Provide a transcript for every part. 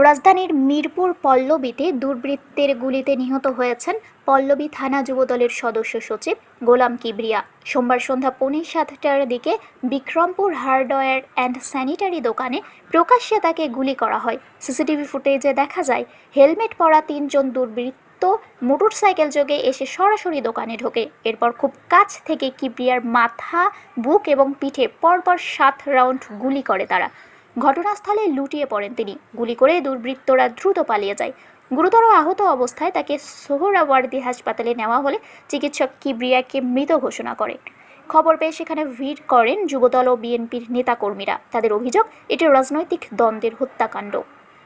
রাজধানীর মিরপুর পল্লবীতে দুর্বৃত্তের গুলিতে নিহত হয়েছেন পল্লবী থানা যুবদলের সদস্য সচিব গোলাম কিবরিয়া। সোমবার সন্ধ্যা পৌনে সাতটার দিকে বিক্রমপুর হার্ডওয়্যার অ্যান্ড স্যানিটারি দোকানে প্রকাশ্যে তাকে গুলি করা হয়। সিসিটিভি ফুটেজে দেখা যায়, হেলমেট পরা তিনজন দুর্বৃত্ত মোটরসাইকেল যোগে এসে সরাসরি দোকানে ঢোকে। এরপর খুব কাছ থেকে কিবরিয়ার মাথা, বুক এবং পিঠে পরপর সাত রাউন্ড গুলি করে তারা। ঘটনাস্থলে লুটিয়ে পড়েন তিনি। গুলি করে দুর্বৃত্তরা দ্রুত পালিয়ে যায়। গুরুতর আহত অবস্থায় তাকে সোহরাওয়ার্দী হাসপাতালে নেওয়া হলে চিকিৎসক কিবরিয়াকে মৃত ঘোষণা করে খবর পেয়ে সেখানে ভিড় করেন যুবদল ও বিএনপির নেতাকর্মীরা। তাদের অভিযোগ, এটি রাজনৈতিক দ্বন্দ্বের হত্যাকাণ্ড।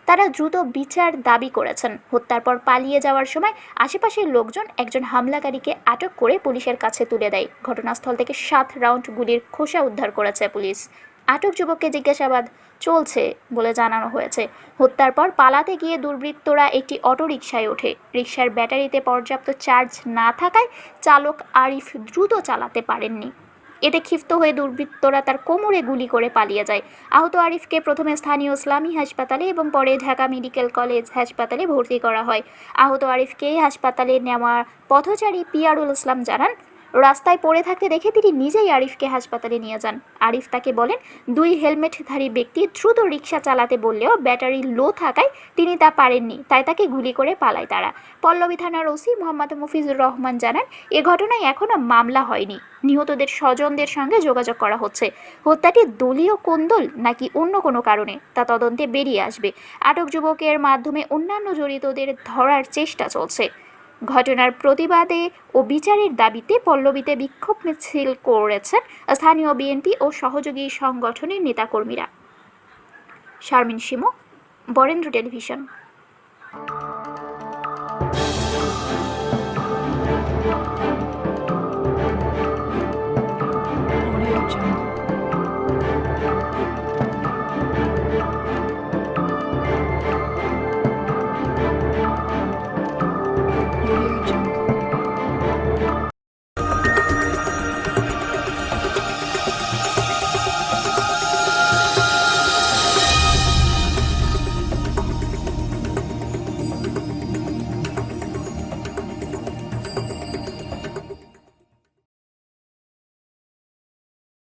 তারা দ্রুত বিচার দাবি করেছেন। হত্যার পর পালিয়ে যাওয়ার সময় আশেপাশের লোকজন একজন হামলাকারীকে আটক করে পুলিশের কাছে তুলে দেয়। ঘটনাস্থল থেকে সাত রাউন্ড গুলির খোসা উদ্ধার করেছে পুলিশ। আটক যুবককে জিজ্ঞাসাবাদ চলছে বলে জানানো হয়েছে। হত্যার পর পালাতে গিয়ে দুর্বৃত্তরা একটি অটোরিকশায় ওঠে। রিকশার ব্যাটারিতে পর্যাপ্ত চার্জ না থাকায় চালক আরিফ দ্রুত চালাতে পারেননি। এতে ক্ষিপ্ত হয়ে দুর্বৃত্তরা তার কোমরে গুলি করে পালিয়ে যায়। আহত আরিফকে প্রথমে স্থানীয় ইসলামী হাসপাতালে এবং পরে ঢাকা মেডিকেল কলেজ হাসপাতালে ভর্তি করা হয়। আহত আরিফকে হাসপাতালে নেওয়ার পথচারী পিয়ারুল ইসলাম জানান রাস্তায় পড়ে থাকতে দেখে তিনি নিজেই আরিফকে হাসপাতালে নিয়ে যান। আরিফ তাকে বলেন, দুই হেলমেটধারী ব্যক্তি দ্রুত রিক্সা চালাতে বললেও ব্যাটারি লো থাকায় তিনি তা পারেননি, তাই তাকে গুলি করে পালায় তারা। পল্লবী থানার ওসি মোহাম্মদ মুফিজুর রহমান জানান, এ ঘটনায় এখনও মামলা হয়নি। নিহতদের স্বজনদের সঙ্গে যোগাযোগ করা হচ্ছে। হত্যাটি দলীয় কোন্দল নাকি অন্য কোনো কারণে তা তদন্তে বেরিয়ে আসবে। আটক যুবকের মাধ্যমে অন্যান্য জড়িতদের ধরার চেষ্টা চলছে। ঘটনার প্রতিবাদে ও বিচারের দাবিতে পল্লবীতে বিক্ষোভ মিছিল করেছেন স্থানীয় বিএনপি ও সহযোগী সংগঠনের নেতাকর্মীরা শারমিন শিমু, বরেন্দ্র টেলিভিশন.